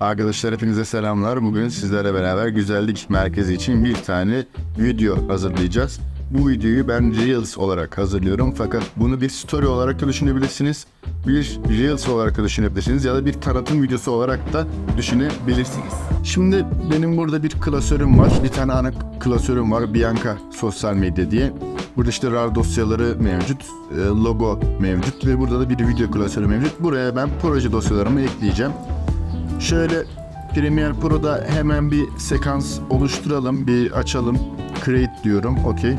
Arkadaşlar hepinize selamlar. Bugün sizlerle beraber güzellik merkezi için bir tane video hazırlayacağız. Bu videoyu ben Reels olarak hazırlıyorum fakat bunu bir story olarak da düşünebilirsiniz. Bir Reels olarak da düşünebilirsiniz ya da bir tanıtım videosu olarak da düşünebilirsiniz. Şimdi benim burada bir klasörüm var. Bir tane ana klasörüm var. Bianca Sosyal Medya diye. Burada işte RAR dosyaları mevcut, e, logo mevcut ve burada da bir video klasörü mevcut. Buraya ben proje dosyalarımı ekleyeceğim. Şöyle Premiere Pro'da hemen bir sekans oluşturalım, bir açalım. Create diyorum, okey.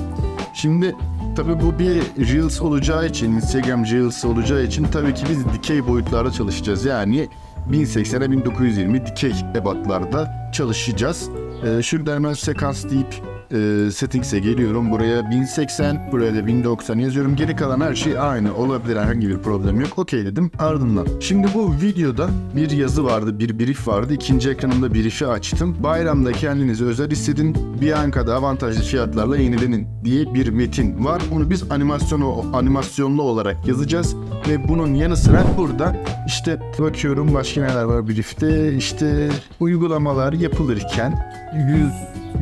Şimdi tabii bu bir Reels olacağı için, Instagram Reels olacağı için tabii ki biz dikey boyutlarda çalışacağız. Yani 1080'e 1920 dikey ebatlarda çalışacağız. Ee, şurada hemen sekans deyip e, settings'e geliyorum. Buraya 1080, buraya da 1090 yazıyorum. Geri kalan her şey aynı. Olabilir herhangi bir problem yok. Okey dedim. Ardından. Şimdi bu videoda bir yazı vardı, bir brief vardı. İkinci ekranımda brief'i açtım. Bayramda kendinizi özel hissedin. Bianca'da avantajlı fiyatlarla yenilenin diye bir metin var. Bunu biz animasyonu, animasyonlu olarak yazacağız. Ve bunun yanı sıra burada işte bakıyorum başka neler var brief'te. İşte uygulamalar yapılırken yüz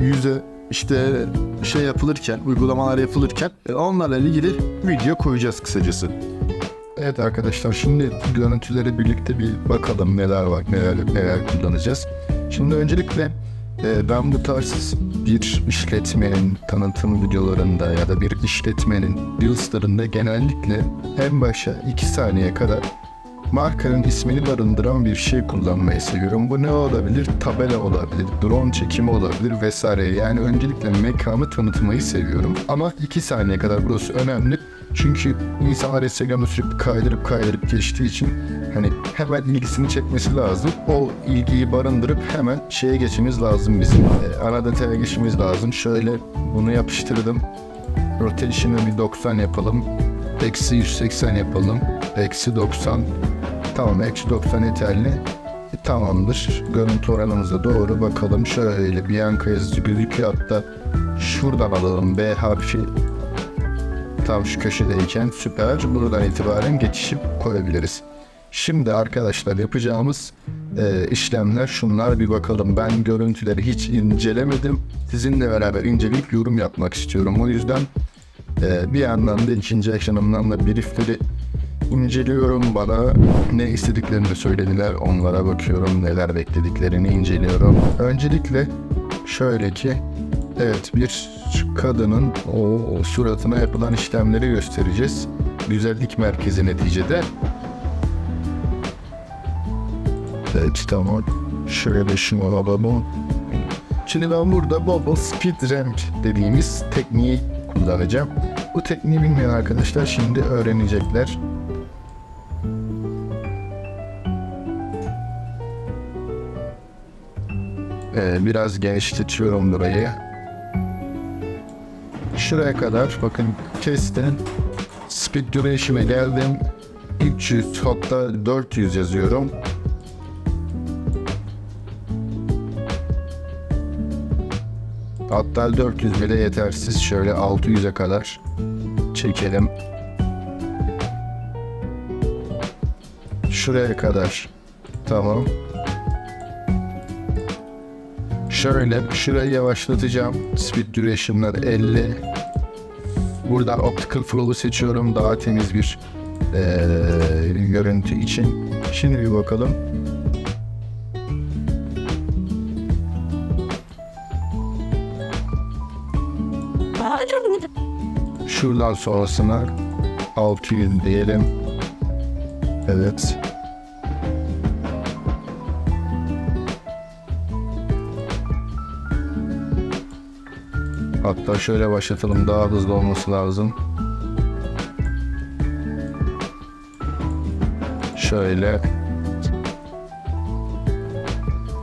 yüze işte şey yapılırken, uygulamalar yapılırken e, onlarla ilgili video koyacağız kısacası. Evet arkadaşlar şimdi görüntüleri birlikte bir bakalım neler var, neler neler kullanacağız. Şimdi öncelikle e, ben bu tarz bir işletmenin tanıtım videolarında ya da bir işletmenin reels'larında genellikle en başa 2 saniye kadar markanın ismini barındıran bir şey kullanmayı seviyorum. Bu ne olabilir? Tabela olabilir, drone çekimi olabilir vesaire. Yani öncelikle mekanı tanıtmayı seviyorum. Ama 2 saniye kadar burası önemli. Çünkü insanlar Instagram'da sürekli kaydırıp kaydırıp geçtiği için hani hemen ilgisini çekmesi lazım. O ilgiyi barındırıp hemen şeye geçmemiz lazım bizim. Ee, ana detaya geçmemiz lazım. Şöyle bunu yapıştırdım. Rotation'ı bir 90 yapalım. Eksi 180 yapalım. Eksi 90. Tamam eksi 90 yeterli. E, tamamdır. Görüntü oranımıza doğru bakalım. Şöyle Bianca yazıcı gözüküyor. Hatta şuradan alalım B harfi. Tam şu köşedeyken süper. Buradan itibaren geçişip koyabiliriz. Şimdi arkadaşlar yapacağımız e, işlemler şunlar bir bakalım. Ben görüntüleri hiç incelemedim. Sizinle beraber inceleyip yorum yapmak istiyorum. O yüzden ee, bir yandan da ikinci ekranımdan da briefleri inceliyorum. Bana ne istediklerini söylediler. Onlara bakıyorum. Neler beklediklerini inceliyorum. Öncelikle şöyle ki evet bir kadının o suratına yapılan işlemleri göstereceğiz. Güzellik merkezi neticede. Evet tamam. Şöyle şunu alalım. Şimdi ben burada bubble speed ramp dediğimiz tekniği kullanacağım. Bu tekniği bilmeyen arkadaşlar şimdi öğrenecekler. Ee, biraz genişletiyorum burayı. Şuraya kadar bakın kestim. Speed duration'a geldim. 300 hatta 400 yazıyorum. Hatta 400 bile yetersiz. Şöyle 600'e kadar çekelim. Şuraya kadar. Tamam. Şöyle şurayı yavaşlatacağım. Speed duration'lar 50. Buradan optical flow'u seçiyorum. Daha temiz bir eee, görüntü için. Şimdi bir bakalım. Şuradan sonrasına 600 diyelim. Evet. Hatta şöyle başlatalım daha hızlı olması lazım. Şöyle.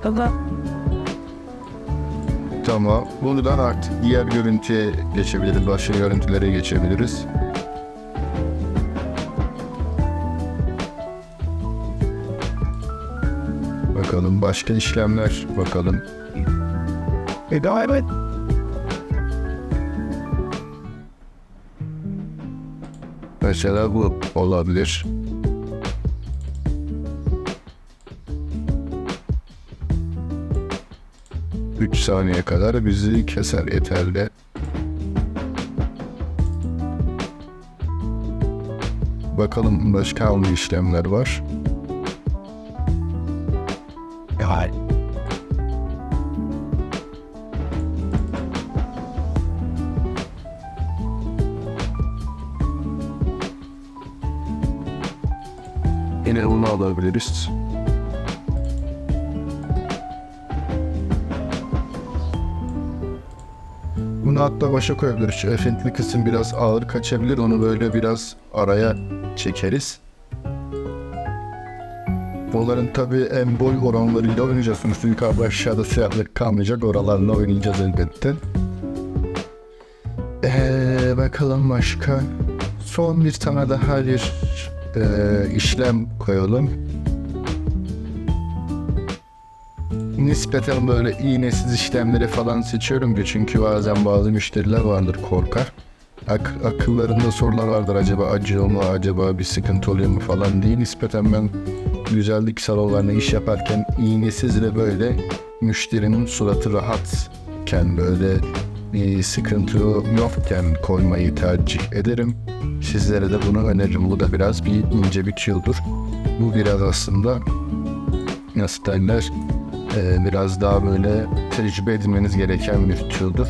Baba. Tamam. Buradan artık diğer görüntüye geçebiliriz. Başka görüntülere geçebiliriz. Bakalım başka işlemler bakalım. E daha evet. Mesela bu olabilir. Üç saniye kadar bizi keser yeterli. Bakalım başka hangi işlemler var. Yine onu alabiliriz. Bunu hatta başa koyabiliriz. Şu efentli kısım biraz ağır kaçabilir. Onu böyle biraz araya çekeriz. Onların tabi en boy oranlarıyla oynayacağız. Sonuçta yukarıda aşağıda siyahlık kalmayacak. Oralarla oynayacağız elbette. Ee, bakalım başka. Son bir tane daha bir e, işlem koyalım. Nispeten böyle iğnesiz işlemleri falan seçiyorum ki çünkü bazen bazı müşteriler vardır korkar. Ak- akıllarında sorular vardır acaba acıyor mu acaba bir sıkıntı oluyor mu falan diye nispeten ben güzellik salonlarına iş yaparken iğnesiz ve böyle müşterinin suratı rahatken böyle bir sıkıntı yokken koymayı tercih ederim. Sizlere de bunu öneririm. Bu da biraz bir ince bir tüyodur. Bu biraz aslında nasıl derler e, biraz daha böyle tecrübe edinmeniz gereken bir tüyodur.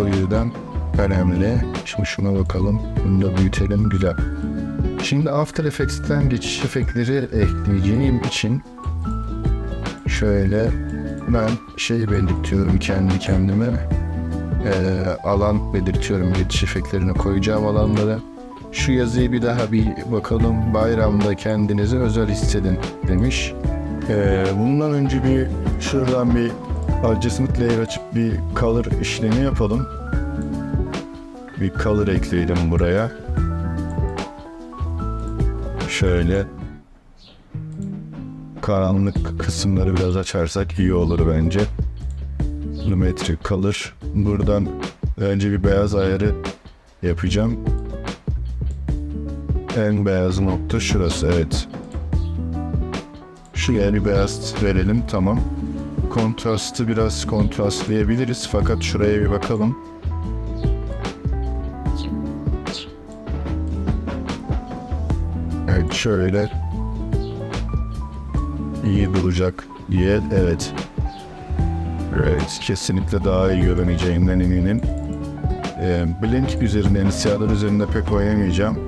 O yüzden önemli. Şimdi şuna bakalım. Bunu da büyütelim. Güzel. Şimdi After Effects'ten geçiş efektleri ekleyeceğim için şöyle ben şey belirtiyorum kendi kendime Ee, alan belirtiyorum geçiş efektlerini koyacağım alanlara. Şu yazıyı bir daha bir bakalım. Bayramda kendinizi özel hissedin demiş. Ee, bundan önce bir şuradan bir adjustment layer açıp bir color işlemi yapalım. Bir color ekleyelim buraya. Şöyle karanlık kısımları biraz açarsak iyi olur bence. Lumetri kalır. Buradan önce bir beyaz ayarı yapacağım. En beyaz nokta şurası evet. Şuraya bir beyaz verelim tamam. Kontrastı biraz kontrastlayabiliriz fakat şuraya bir bakalım. Evet şöyle iyi duracak diye evet Evet, kesinlikle daha iyi görüneceğinden eminim. Ee, Blink üzerinden, siyahlar üzerinde pek oynamayacağım.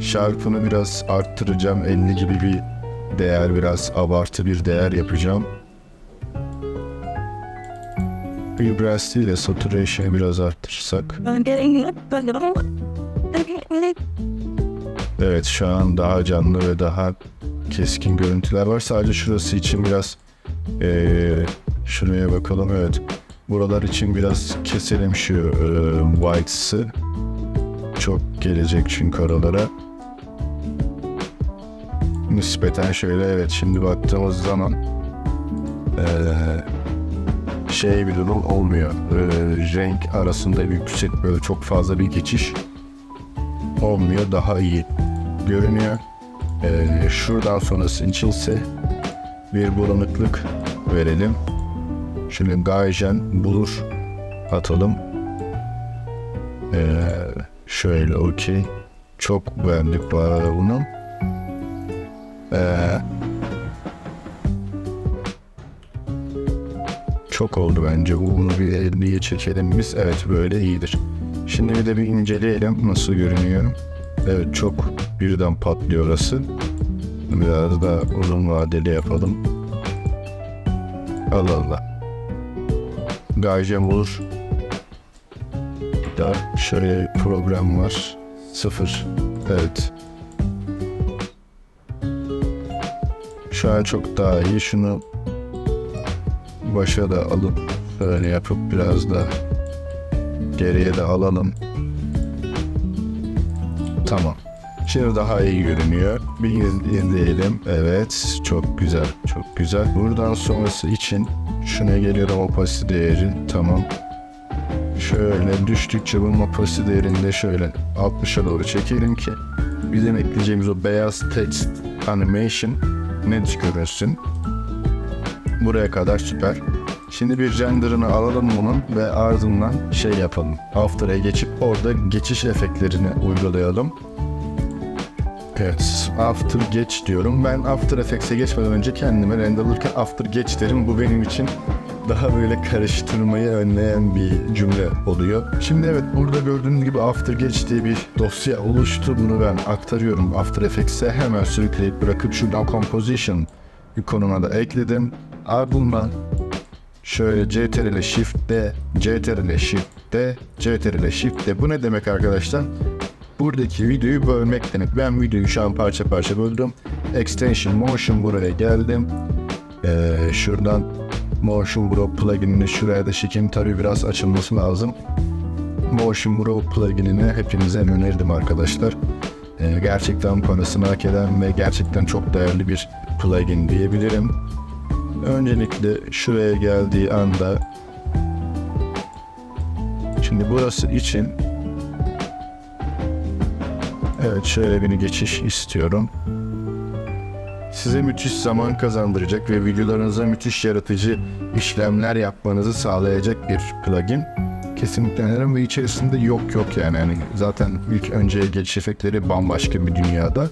Sharp'ını biraz arttıracağım. 50 gibi bir değer, biraz abartı bir değer yapacağım. Vibrancy ile saturation'ı biraz arttırırsak. Evet, şu an daha canlı ve daha keskin görüntüler var. Sadece şurası için biraz eee Şuraya bakalım evet. Buralar için biraz keselim şu e, whites'ı. Çok gelecek çünkü oralara. Nispeten şöyle evet şimdi baktığımız zaman e, şey bir durum olmuyor. E, renk arasında yüksek böyle çok fazla bir geçiş olmuyor. Daha iyi görünüyor. E, şuradan sonrası içinse bir bulanıklık verelim. Şimdi Gayjen bulur atalım. Ee, şöyle okey. Çok beğendik bunu. Ee, çok oldu bence. Bunu bir 50'ye çekelim biz. Evet böyle iyidir. Şimdi bir de bir inceleyelim nasıl görünüyor. Evet çok birden patlıyor orası. Biraz da uzun vadeli yapalım. Allah Allah. Gaycem olur. Daha şöyle program var. Sıfır. Evet. Şu an çok daha iyi. Şunu başa da alıp böyle yapıp biraz da geriye de alalım. Tamam. Şimdi daha iyi görünüyor. Bir izleyelim. Evet. Çok güzel. Çok güzel. Buradan sonrası için şuna geliyorum opacity değeri. Tamam. Şöyle düştükçe bunun opacity değerini de şöyle 60'a doğru çekelim ki bizim ekleyeceğimiz o beyaz text animation net görünsün. Buraya kadar süper. Şimdi bir render'ını alalım bunun ve ardından şey yapalım. After'a geçip orada geçiş efektlerini uygulayalım. Evet, After geç diyorum. Ben After Effects'e geçmeden önce kendime renderlarken After geç derim. Bu benim için daha böyle karıştırmayı önleyen bir cümle oluyor. Şimdi evet burada gördüğünüz gibi After geç diye bir dosya oluştu. Bunu ben aktarıyorum After Effects'e. Hemen sürükleyip bırakıp şuradan Composition ikonuna da ekledim. Ardından Şöyle CTRL Shift D, CTRL Shift D, CTRL Shift D. Bu ne demek arkadaşlar? Buradaki videoyu bölmek demek. Ben videoyu şu an parça parça böldüm. Extension Motion buraya geldim. Ee, şuradan Motion Bro pluginini şuraya da çekeyim. Tabii biraz açılması lazım. Motion Bro pluginini hepinize önerdim arkadaşlar. Ee, gerçekten parasını hak eden ve gerçekten çok değerli bir plugin diyebilirim. Öncelikle şuraya geldiği anda Şimdi burası için Evet şöyle bir geçiş istiyorum. Size müthiş zaman kazandıracak ve videolarınıza müthiş yaratıcı işlemler yapmanızı sağlayacak bir plugin. Kesinlikle öneririm ve içerisinde yok yok yani. yani zaten ilk önce geçiş efektleri bambaşka bir dünyada.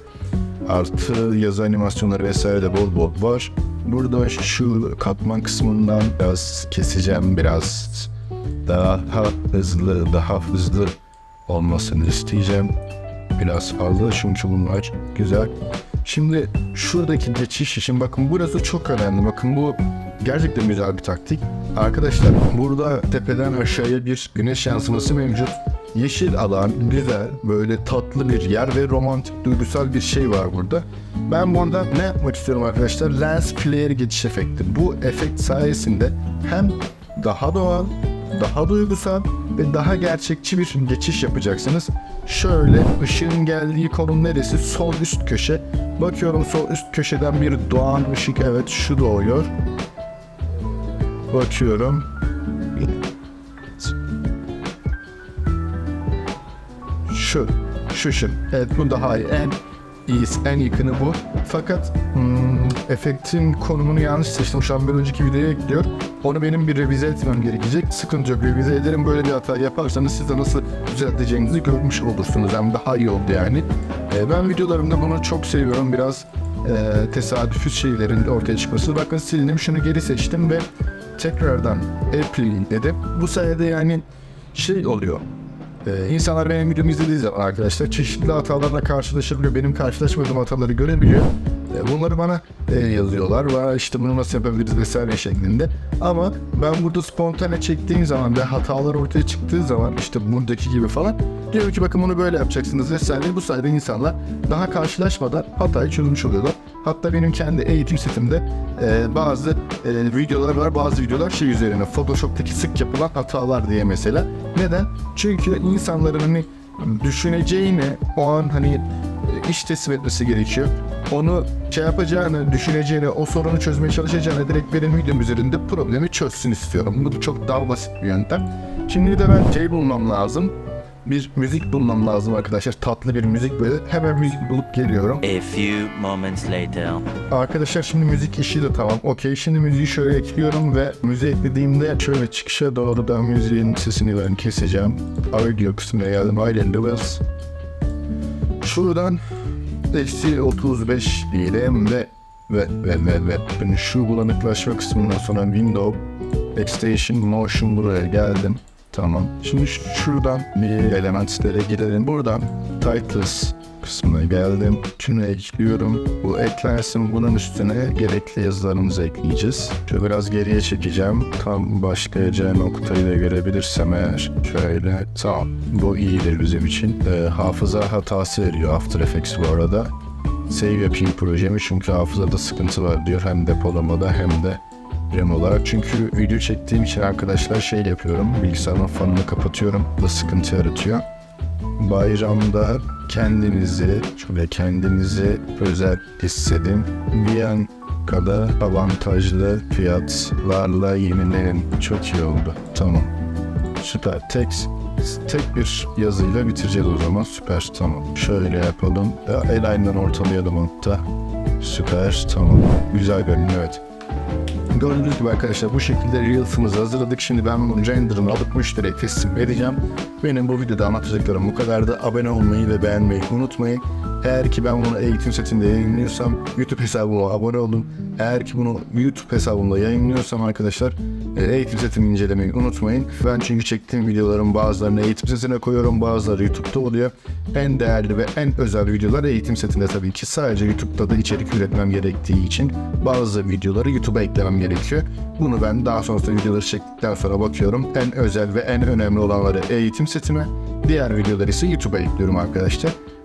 Artı yazı animasyonları vesaire de bol bol var. Burada şu katman kısmından biraz keseceğim biraz daha hızlı daha hızlı olmasını isteyeceğim. Biraz fazla bunlar güzel. Şimdi şuradaki geçiş için bakın burası çok önemli. Bakın bu gerçekten güzel bir taktik. Arkadaşlar burada tepeden aşağıya bir güneş yansıması mevcut. Yeşil alan, güzel, böyle tatlı bir yer ve romantik, duygusal bir şey var burada. Ben burada ne yapmak istiyorum arkadaşlar? Lens Flare geçiş efekti. Bu efekt sayesinde hem daha doğal, daha duygusal ve daha gerçekçi bir geçiş yapacaksınız. Şöyle ışığın geldiği konum neresi? Sol üst köşe. Bakıyorum sol üst köşeden bir doğan ışık evet şu doğuyor. Bakıyorum. Şu, şu şu. Evet bu daha iyi. En iyisi, en yakını bu. Fakat hmm, efektin konumunu yanlış seçtim. Şu an bir önceki videoya ekliyor. Onu benim bir revize etmem gerekecek. Sıkıntı yok. Revize ederim. Böyle bir hata yaparsanız siz de nasıl düzelteceğinizi görmüş olursunuz. Hem daha iyi oldu yani. Ee, ben videolarımda bunu çok seviyorum. Biraz e, tesadüfü şeylerin ortaya çıkması. Bakın sildim. Şunu geri seçtim ve tekrardan Apple'in dedim. Bu sayede yani şey oluyor. Ee, insanlar benim videomu izlediği zaman arkadaşlar çeşitli hatalarla karşılaşabiliyor. Benim karşılaşmadığım hataları görebiliyor. Ee, bunları bana e, yazıyorlar. Ve işte bunu nasıl yapabiliriz vesaire şeklinde. Ama ben burada spontane çektiğim zaman ve hatalar ortaya çıktığı zaman işte buradaki gibi falan diyor ki bakın bunu böyle yapacaksınız vesaire. Bu sayede insanlar daha karşılaşmadan hatayı çözmüş oluyorlar. Hatta benim kendi eğitim setimde e, bazı e, videolar var. Bazı videolar şey üzerine Photoshop'taki sık yapılan hatalar diye mesela. Neden? Çünkü insanların hani düşüneceğini o an hani iş teslim etmesi gerekiyor. Onu şey yapacağını, düşüneceğini, o sorunu çözmeye çalışacağını direkt benim videom üzerinde problemi çözsün istiyorum. Bu çok daha basit bir yöntem. Şimdi de ben şey bulmam lazım. Bir müzik bulmam lazım arkadaşlar. Tatlı bir müzik böyle. Hemen müzik bulup geliyorum. A few moments later. Arkadaşlar şimdi müzik işi de tamam. Okey şimdi müziği şöyle ekliyorum ve müziği eklediğimde şöyle çıkışa doğru da müziğin sesini ben keseceğim. Audio kısmına geldim. Aynen Levels. Şuradan eksi 35 diyelim ve ve ve ve ve ben şu bulanıklaşma kısmından sonra Window Extension Motion buraya geldim. Tamam. Şimdi şuradan bir elementlere gidelim. Buradan Titles kısmına geldim. Şunu ekliyorum. Bu eklensin. Bunun üstüne gerekli yazılarımızı ekleyeceğiz. Şöyle biraz geriye çekeceğim. Tam başlayacağı noktayı da görebilirsem eğer. Şöyle. Tamam. Bu iyidir bizim için. Ee, hafıza hatası veriyor After Effects bu arada. Save yapayım projemi çünkü hafızada sıkıntı var diyor. Hem depolamada hem de RAM olarak. Çünkü video çektiğim için arkadaşlar şey yapıyorum. Bilgisayarın fanını kapatıyorum. Bu da sıkıntı yaratıyor. Bayramda kendinizi ve kendinizi özel hissedin. Bir an kadar avantajlı fiyatlarla yenilenin. Çok iyi oldu. Tamam. Süper. Tek, tek bir yazıyla bitireceğiz o zaman. Süper. Tamam. Şöyle yapalım. Ya, El aynen ortalayalım hatta. Süper. Tamam. Güzel görünüyor. Evet. Gördüğünüz gibi arkadaşlar bu şekilde Reels'ımızı hazırladık. Şimdi ben bunun render'ını alıp müşteriye teslim edeceğim. Benim bu videoda anlatacaklarım bu kadardı. Abone olmayı ve beğenmeyi unutmayın. Eğer ki ben bunu eğitim setinde yayınlıyorsam YouTube hesabıma abone olun. Eğer ki bunu YouTube hesabımda yayınlıyorsam arkadaşlar e, eğitim setimi incelemeyi unutmayın. Ben çünkü çektiğim videoların bazılarını eğitim setine koyuyorum. Bazıları YouTube'da oluyor. En değerli ve en özel videolar eğitim setinde tabii ki. Sadece YouTube'da da içerik üretmem gerektiği için bazı videoları YouTube'a eklemem gerekiyor. Bunu ben daha sonrasında videoları çektikten sonra bakıyorum. En özel ve en önemli olanları eğitim setime. Diğer videoları ise YouTube'a ekliyorum arkadaşlar.